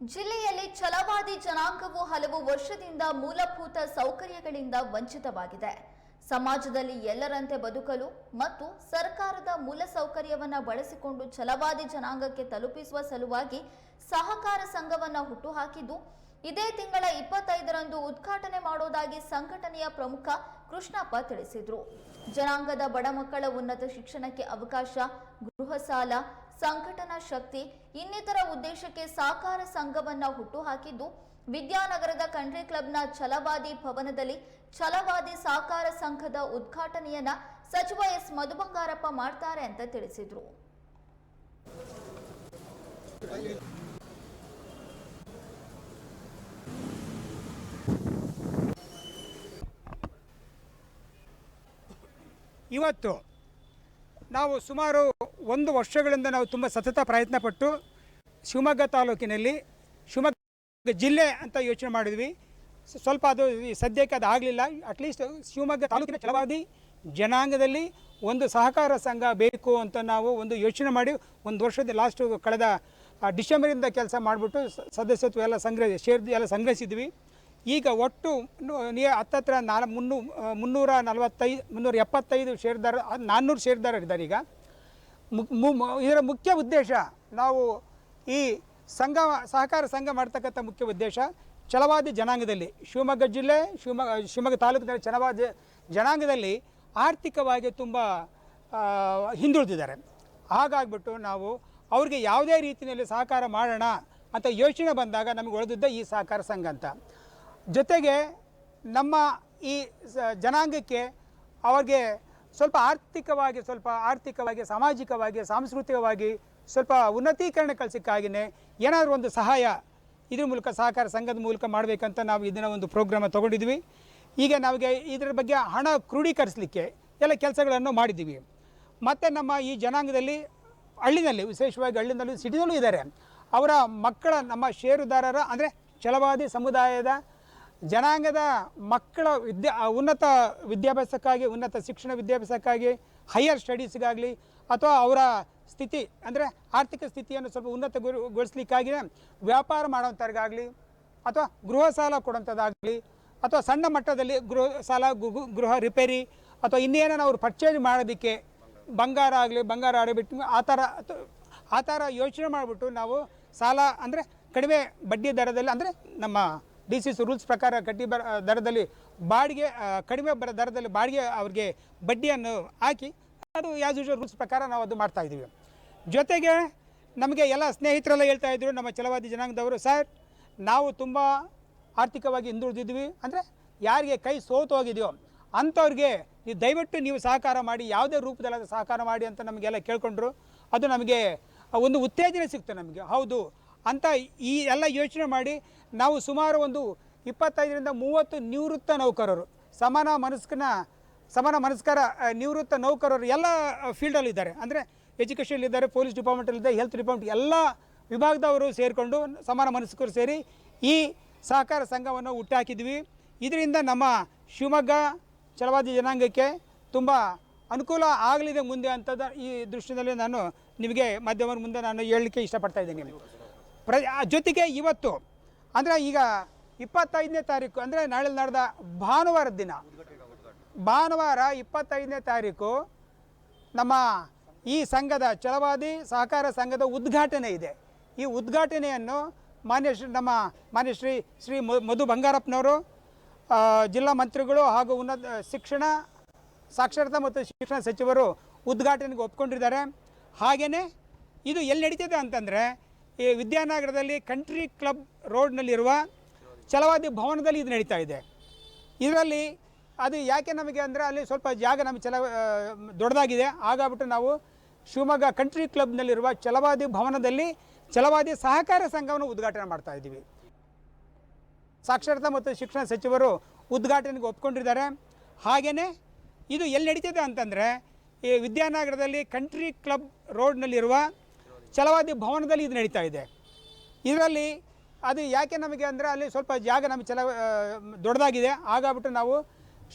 ಜಿಲ್ಲೆಯಲ್ಲಿ ಛಲವಾದಿ ಜನಾಂಗವು ಹಲವು ವರ್ಷದಿಂದ ಮೂಲಭೂತ ಸೌಕರ್ಯಗಳಿಂದ ವಂಚಿತವಾಗಿದೆ. ಸಮಾಜದಲ್ಲಿ ಎಲ್ಲರಂತೆ ಬದುಕಲು ಮತ್ತು ಸರ್ಕಾರದ ಮೂಲಸೌಕರ್ಯವನ್ನ ಬಳಸಿಕೊಂಡು ಛಲವಾದಿ ಜನಾಂಗಕ್ಕೆ ತಲುಪಿಸುವ ಸಲುವಾಗಿ ಸಹಕಾರ ಸಂಘವನ್ನ ಹುಟ್ಟುಹಾಕಿದ್ದು, ಇದೇ ತಿಂಗಳ ಇಪ್ಪತ್ತೈದರಂದು ಉದ್ಘಾಟನೆ ಮಾಡೋದಾಗಿ ಸಂಘಟನೆಯ ಪ್ರಮುಖ ಕೃಷ್ಣಪ್ಪ ತಿಳಿಸಿದರು. ಜನಾಂಗದ ಬಡ ಮಕ್ಕಳ ಉನ್ನತ ಶಿಕ್ಷಣಕ್ಕೆ ಅವಕಾಶ, ಗೃಹ ಸಾಲ ಸಂಘಟನಾ ಶಕ್ತಿ ಇನ್ನಿತರ ಉದ್ದೇಶಕ್ಕೆ ಸಹಕಾರ ಸಂಘವನ್ನ ಹುಟ್ಟುಹಾಕಿದ್ದು, ವಿದ್ಯಾನಗರದ ಕಂಟ್ರಿ ಕ್ಲಬ್ನ ಛಲವಾದಿ ಭವನದಲ್ಲಿ ಛಲವಾದಿ ಸಹಕಾರ ಸಂಘದ ಉದ್ಘಾಟನೆಯನ್ನ ಸಚಿವ ಎಸ್ ಮಧುಬಂಗಾರಪ್ಪ ಮಾಡ್ತಾರೆ ಅಂತ ತಿಳಿಸಿದ್ರು. ಇವತ್ತು ನಾವು ಸುಮಾರು ಒಂದು ವರ್ಷಗಳಿಂದ ನಾವು ತುಂಬ ಸತತ ಪ್ರಯತ್ನ ಪಟ್ಟು ಶಿವಮೊಗ್ಗ ತಾಲೂಕಿನಲ್ಲಿ ಶಿವಮೊಗ್ಗ ಜಿಲ್ಲೆ ಅಂತ ಯೋಚನೆ ಮಾಡಿದ್ವಿ. ಸ್ವಲ್ಪ ಅದು ಸದ್ಯಕ್ಕೆ ಅದು ಆಗಲಿಲ್ಲ. ಅಟ್ಲೀಸ್ಟ್ ಶಿವಮೊಗ್ಗ ತಾಲೂಕಿನ ಛಲವಾದಿ ಜನಾಂಗದಲ್ಲಿ ಒಂದು ಸಹಕಾರ ಸಂಘ ಬೇಕು ಅಂತ ನಾವು ಒಂದು ಯೋಚನೆ ಮಾಡಿ ಒಂದು ವರ್ಷದ ಲಾಸ್ಟು ಕಳೆದ ಡಿಸೆಂಬರಿಂದ ಕೆಲಸ ಮಾಡಿಬಿಟ್ಟು ಸದಸ್ಯತ್ವ ಎಲ್ಲ ಸಂಗ್ರಹ ಶೇರ್ ಎಲ್ಲ ಸಂಗ್ರಹಿಸಿದ್ವಿ. ಈಗ ಒಟ್ಟು ನು- ಹತ್ತತ್ರ ನಾಲ್ ಮುನ್ನೂ ಮುನ್ನೂರ ನಲವತ್ತೈದು ಮುನ್ನೂರ ಎಪ್ಪತ್ತೈದು ಷೇರ್ದಾರ ನಾನ್ನೂರು ಷೇರ್ದಾರರಿದ್ದಾರೆ ಈಗ. ಇದರ ಮುಖ್ಯ ಉದ್ದೇಶ ನಾವು ಈ ಸಂಘ, ಸಹಕಾರ ಸಂಘ ಮಾಡ್ತಕ್ಕಂಥ ಮುಖ್ಯ ಉದ್ದೇಶ ಚಲವಾದಿ ಜನಾಂಗದಲ್ಲಿ. ಶಿವಮೊಗ್ಗ ಜಿಲ್ಲೆ ಶಿವಮೊಗ್ಗ ಶಿವಮೊಗ್ಗ ತಾಲೂಕಿನಲ್ಲಿ ಚಲವಾದಿ ಜನಾಂಗದಲ್ಲಿ ಆರ್ಥಿಕವಾಗಿ ತುಂಬ ಹಿಂದುಳಿದಿದ್ದಾರೆ. ಹಾಗಾಗ್ಬಿಟ್ಟು ನಾವು ಅವ್ರಿಗೆ ಯಾವುದೇ ರೀತಿಯಲ್ಲಿ ಸಹಕಾರ ಮಾಡೋಣ ಅಂತ ಯೋಚನೆ ಬಂದಾಗ ನಮಗೆ ಉಳಿದಿದ್ದ ಈ ಸಹಕಾರ ಸಂಘ ಅಂತ. ಜೊತೆಗೆ ನಮ್ಮ ಈ ಜನಾಂಗಕ್ಕೆ ಅವ್ರಿಗೆ ಸ್ವಲ್ಪ ಆರ್ಥಿಕವಾಗಿ ಸ್ವಲ್ಪ ಆರ್ಥಿಕವಾಗಿ, ಸಾಮಾಜಿಕವಾಗಿ, ಸಾಂಸ್ಕೃತಿಕವಾಗಿ ಸ್ವಲ್ಪ ಉನ್ನತೀಕರಣ ಸಿಕ್ಕಾಗಿನೇ ಏನಾದರೂ ಒಂದು ಸಹಾಯ ಇದ್ರ ಮೂಲಕ ಸಹಕಾರ ಸಂಘದ ಮೂಲಕ ಮಾಡಬೇಕಂತ ನಾವು ಇದನ್ನು ಒಂದು ಪ್ರೋಗ್ರಾಮ ತೊಗೊಂಡಿದ್ವಿ. ಈಗ ನಮಗೆ ಇದರ ಬಗ್ಗೆ ಹಣ ಕ್ರೋಢೀಕರಿಸಲಿಕ್ಕೆ ಎಲ್ಲ ಕೆಲಸಗಳನ್ನು ಮಾಡಿದ್ದೀವಿ. ಮತ್ತು ನಮ್ಮ ಈ ಜನಾಂಗದಲ್ಲಿ ಹಳ್ಳಿನಲ್ಲಿ, ವಿಶೇಷವಾಗಿ ಹಳ್ಳಿನಲ್ಲಿ ಸಿಟಿನಲ್ಲೂ ಇದ್ದಾರೆ. ಅವರ ಮಕ್ಕಳ, ನಮ್ಮ ಷೇರುದಾರರ, ಅಂದರೆ ಛಲವಾದಿ ಸಮುದಾಯದ ಜನಾಂಗದ ಮಕ್ಕಳ ವಿದ್ಯಾ ಉನ್ನತ ವಿದ್ಯಾಭ್ಯಾಸಕ್ಕಾಗಿ, ಉನ್ನತ ಶಿಕ್ಷಣ ವಿದ್ಯಾಭ್ಯಾಸಕ್ಕಾಗಿ ಹೈಯರ್ ಸ್ಟಡೀಸ್ಗಾಗಲಿ ಅಥವಾ ಅವರ ಸ್ಥಿತಿ, ಅಂದರೆ ಆರ್ಥಿಕ ಸ್ಥಿತಿಯನ್ನು ಸ್ವಲ್ಪ ಉನ್ನತಗೊಳಿಸ್ಲಿಕ್ಕಾಗಿ ವ್ಯಾಪಾರ ಮಾಡೋವಂಥವ್ರಿಗಾಗಲಿ ಅಥವಾ ಗೃಹ ಸಾಲ ಕೊಡೋಂಥದ್ದಾಗಲಿ ಅಥವಾ ಸಣ್ಣ ಮಟ್ಟದಲ್ಲಿ ಗೃಹ ಸಾಲ ಗೃಹ ರಿಪೇರಿ ಅಥವಾ ಇನ್ನೇನೋ ಅವರು ಪರ್ಚೇಸ್ ಮಾಡೋದಕ್ಕೆ ಬಂಗಾರ ಆಗಲಿ, ಬಂಗಾರ ಆಡಿಬಿಟ್ಟು ಆ ಥರ ಆ ಥರ ಯೋಚನೆ ಮಾಡಿಬಿಟ್ಟು ನಾವು ಸಾಲ, ಅಂದರೆ ಕಡಿಮೆ ಬಡ್ಡಿ ದರದಲ್ಲಿ, ಅಂದರೆ ನಮ್ಮ ಡಿ ಸಿ ಸಿ ರೂಲ್ಸ್ ಪ್ರಕಾರ ಕಡ್ಡಿ ಬರ ದರದಲ್ಲಿ ಬಾಡಿಗೆ ಕಡಿಮೆ ಬರ ದರದಲ್ಲಿ ಬಾಡಿಗೆ ಅವ್ರಿಗೆ ಬಡ್ಡಿಯನ್ನು ಹಾಕಿ ಅದು ಯಾಸ್ ಯೂಶ್ವಲ್ ರೂಲ್ಸ್ ಪ್ರಕಾರ ನಾವು ಅದು ಮಾಡ್ತಾ ಇದ್ದೀವಿ. ಜೊತೆಗೆ ನಮಗೆ ಎಲ್ಲ ಸ್ನೇಹಿತರೆಲ್ಲ ಹೇಳ್ತಾ ಇದ್ರು, ನಮ್ಮ ಛಲವಾದಿ ಜನಾಂಗದವರು, ಸರ್, ನಾವು ತುಂಬ ಆರ್ಥಿಕವಾಗಿ ಹಿಂದುಳಿದಿದ್ವಿ ಅಂದರೆ ಯಾರಿಗೆ ಕೈ ಸೋತು ಹೋಗಿದೆಯೋ ಅಂಥವ್ರಿಗೆ ನೀವು ದಯವಿಟ್ಟು ನೀವು ಸಹಕಾರ ಮಾಡಿ, ಯಾವುದೇ ರೂಪದಲ್ಲಾದರೂ ಸಹಕಾರ ಮಾಡಿ ಅಂತ ನಮಗೆಲ್ಲ ಕೇಳ್ಕೊಂಡ್ರು. ಅದು ನಮಗೆ ಒಂದು ಉತ್ತೇಜನ ಸಿಕ್ತು ನಮಗೆ. ಹೌದು ಅಂತ ಈ ಎಲ್ಲ ಯೋಚನೆ ಮಾಡಿ ನಾವು ಸುಮಾರು ಒಂದು ಇಪ್ಪತ್ತೈದರಿಂದ ಮೂವತ್ತು ನಿವೃತ್ತ ನೌಕರರು, ಸಮಾನ ಮನಸ್ಕನ, ಸಮಾನ ಮನಸ್ಕರ ನಿವೃತ್ತ ನೌಕರರು ಎಲ್ಲ ಫೀಲ್ಡಲ್ಲಿದ್ದಾರೆ. ಅಂದರೆ ಎಜುಕೇಷನ್ಲಿದ್ದಾರೆ ಪೊಲೀಸ್ ಡಿಪಾರ್ಟ್ಮೆಂಟಲ್ಲಿದ್ದಾರೆ ಹೆಲ್ತ್ ಡಿಪಾರ್ಟ್ಮೆಂಟ್, ಎಲ್ಲ ವಿಭಾಗದವರು ಸೇರಿಕೊಂಡು ಸಮಾನ ಮನಸ್ಕರು ಸೇರಿ ಈ ಸಹಕಾರ ಸಂಘವನ್ನು ಹುಟ್ಟಾಕಿದ್ವಿ. ಇದರಿಂದ ನಮ್ಮ ಶಿವಮೊಗ್ಗ ಛಲವಾದಿ ಜನಾಂಗಕ್ಕೆ ತುಂಬ ಅನುಕೂಲ ಆಗಲಿದೆ ಮುಂದೆ ಅಂತದ ಈ ದೃಷ್ಟಿಯಲ್ಲಿ ನಾನು ನಿಮಗೆ ಮಾಧ್ಯಮದ ಮುಂದೆ ನಾನು ಹೇಳಲಿಕ್ಕೆ ಇಷ್ಟಪಡ್ತಾ ಇದ್ದೀನಿ. ಪ್ರ ಜೊತೆಗೆ ಇವತ್ತು, ಅಂದರೆ ಈಗ ಇಪ್ಪತ್ತೈದನೇ ತಾರೀಕು, ಅಂದರೆ ನಾಳೆ ನಡೆದ ಭಾನುವಾರದ ದಿನ. ಭಾನುವಾರ ಇಪ್ಪತ್ತೈದನೇ ತಾರೀಕು ನಮ್ಮ ಈ ಸಂಘದ ಚಳವಾದಿ ಸಹಕಾರ ಸಂಘದ ಉದ್ಘಾಟನೆ ಇದೆ. ಈ ಉದ್ಘಾಟನೆಯನ್ನು ಮಾನ್ಯ ಶ್ರೀ, ನಮ್ಮ ಮಾನ್ಯ ಶ್ರೀ ಶ್ರೀ ಮಧು ಬಂಗಾರಪ್ಪನವರು ಜಿಲ್ಲಾ ಮಂತ್ರಿಗಳು ಹಾಗೂ ಉನ್ನತ ಶಿಕ್ಷಣ, ಸಾಕ್ಷರತಾ ಮತ್ತು ಶಿಕ್ಷಣ ಸಚಿವರು ಉದ್ಘಾಟನೆಗೆ ಒಪ್ಕೊಂಡಿದ್ದಾರೆ. ಹಾಗೆಯೇ ಇದು ಎಲ್ಲಿ ನಡೀತಿದೆ ಅಂತಂದರೆ ಈ ವಿದ್ಯಾನಗರದಲ್ಲಿ ಕಂಟ್ರಿ ಕ್ಲಬ್ ರೋಡ್ನಲ್ಲಿರುವ ಛಲವಾದಿ ಭವನದಲ್ಲಿ ಇದು ನಡೀತಾ ಇದೆ. ಇದರಲ್ಲಿ ಅದು ಯಾಕೆ ನಮಗೆ ಅಂದರೆ ಅಲ್ಲಿ ಸ್ವಲ್ಪ ಜಾಗ ನಮಗೆ ಚಲ ದೊಡ್ಡದಾಗಿದೆ. ಹಾಗಾಗ್ಬಿಟ್ಟು ನಾವು ಶಿವಮೊಗ್ಗ ಕಂಟ್ರಿ ಕ್ಲಬ್ನಲ್ಲಿರುವ ಛಲವಾದಿ ಭವನದಲ್ಲಿ ಛಲವಾದಿ ಸಹಕಾರ ಸಂಘವನ್ನು ಉದ್ಘಾಟನೆ ಮಾಡ್ತಾ ಇದ್ದೀವಿ. ಸಾಕ್ಷರತಾ ಮತ್ತು ಶಿಕ್ಷಣ ಸಚಿವರು ಉದ್ಘಾಟನೆಗೆ ಒಪ್ಕೊಂಡಿದ್ದಾರೆ. ಹಾಗೆಯೇ ಇದು ಎಲ್ಲಿ ನಡೀತಿದೆ ಅಂತಂದರೆ ಈ ವಿದ್ಯಾನಗರದಲ್ಲಿ ಕಂಟ್ರಿ ಕ್ಲಬ್ ರೋಡ್ನಲ್ಲಿರುವ ಛಲವಾದಿ ಭವನದಲ್ಲಿ ಇದು ನಡೀತಾ ಇದೆ. ಇದರಲ್ಲಿ ಅದು ಯಾಕೆ ನಮಗೆ ಅಂದರೆ ಅಲ್ಲಿ ಸ್ವಲ್ಪ ಜಾಗ ನಮಗೆ ಚಲ ದೊಡ್ಡದಾಗಿದೆ. ಹಾಗಾಗ್ಬಿಟ್ಟು ನಾವು